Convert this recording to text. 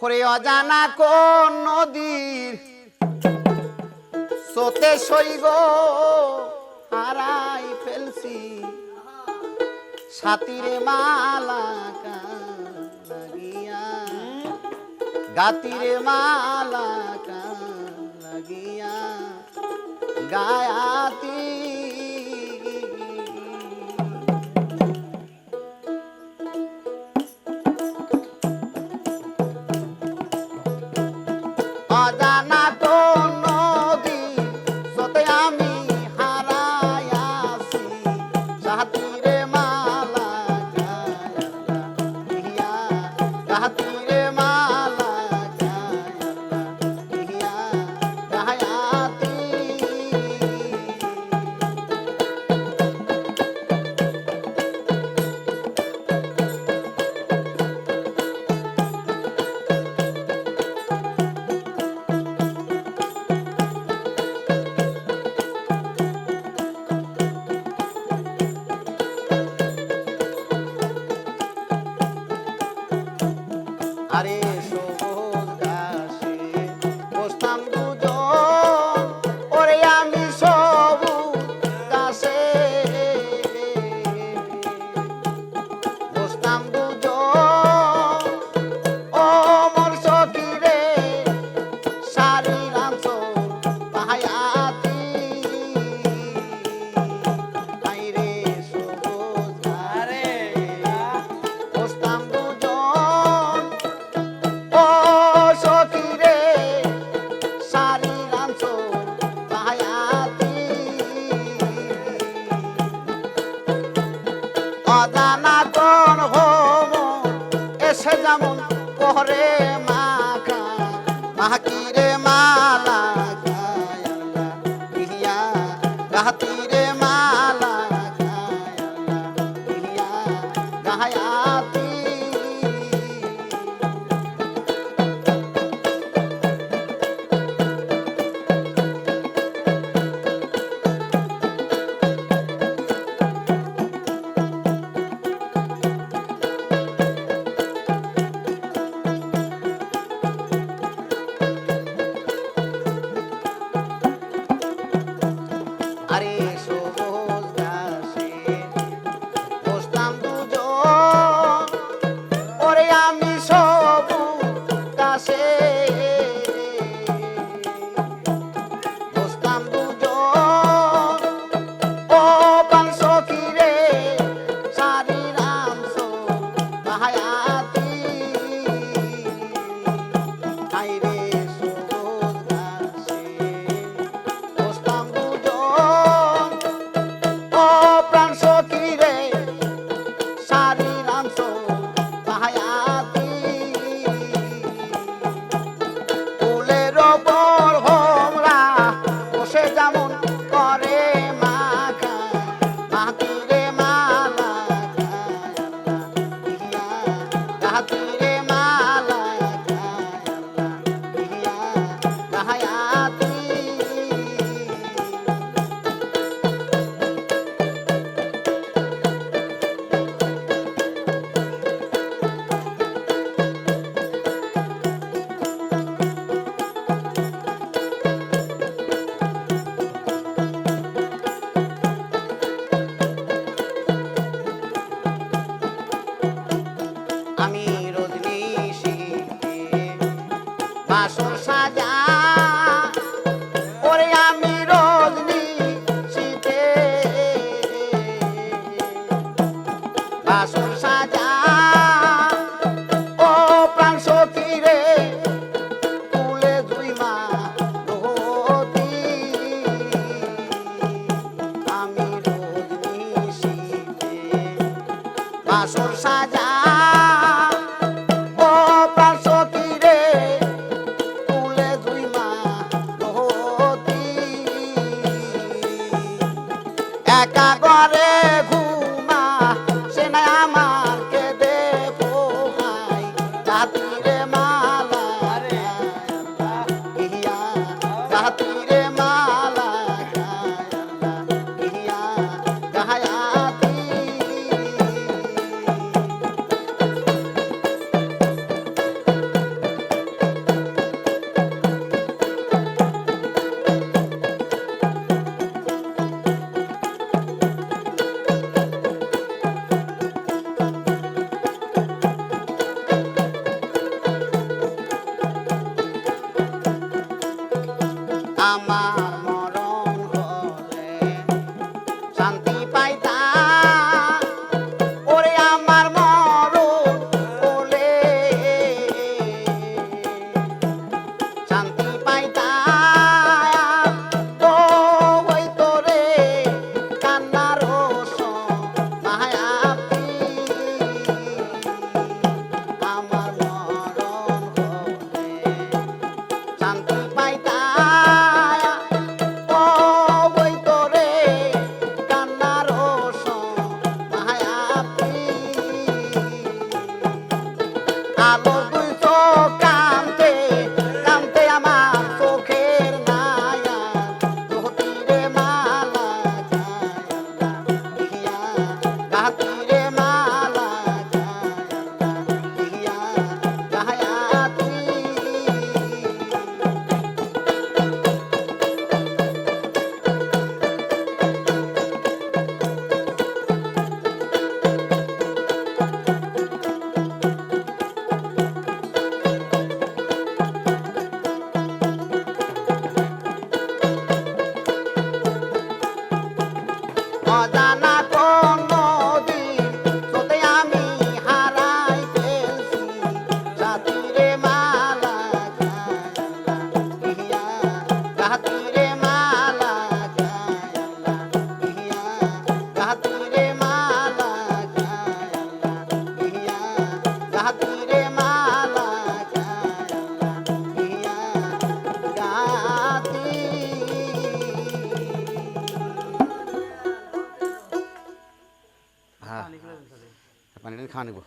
করে অজানা কোন নদীর সোতে সইগ হারাই ফেলছি। সাতিরে মালা লাগিয়া, গাতিরে মালা লাগিয়া, গায়াতি করে মাখা মাহাকিরে 系啊 আসর সাজা। ও পার্শ্বতী রে তুলে দুই মা একা ঘরে amar. হ্যাঁ। পানিটা খাওয়া নেব।